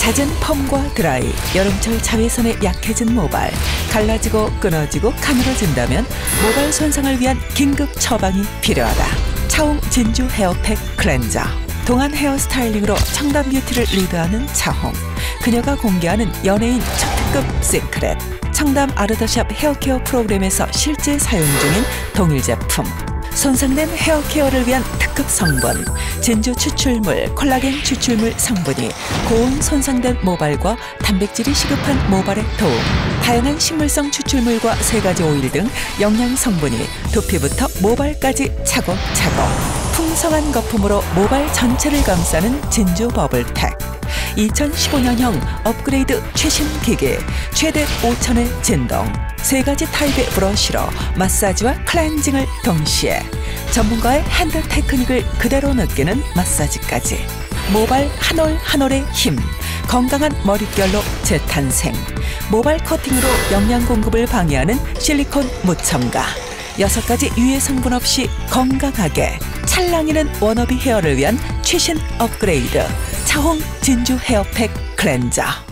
잦은 펌과 드라이, 여름철 자외선에 약해진 모발, 갈라지고 끊어지고 가늘어진다면 모발 손상을 위한 긴급 처방이 필요하다. 차홍 진주 헤어팩 클렌저. 동안 헤어 스타일링으로 청담 뷰티를 리드하는 차홍. 그녀가 공개하는 연예인 초특급 시크릿. 청담 아르더샵 헤어케어 프로그램에서 실제 사용 중인 동일 제품. 손상된 헤어 케어를 위한 특급 성분, 진주 추출물, 콜라겐 추출물 성분이 고온 손상된 모발과 단백질이 시급한 모발에 도움, 다양한 식물성 추출물과 세 가지 오일 등 영양 성분이 두피부터 모발까지 차곡차곡 풍성한 거품으로 모발 전체를 감싸는 진주 버블팩. 2015년형 업그레이드 최신 기계 최대 5천의 진동. 세 가지 타입의 브러쉬로 마사지와 클렌징을 동시에 전문가의 핸드 테크닉을 그대로 느끼는 마사지까지. 모발 한 올 한 올의 힘 건강한 머릿결로 재탄생. 모발 커팅으로 영양 공급을 방해하는 실리콘 무첨가 여섯 가지 유해 성분 없이 건강하게 찰랑이는 워너비 헤어를 위한 최신 업그레이드 차홍 진주 헤어팩 클렌저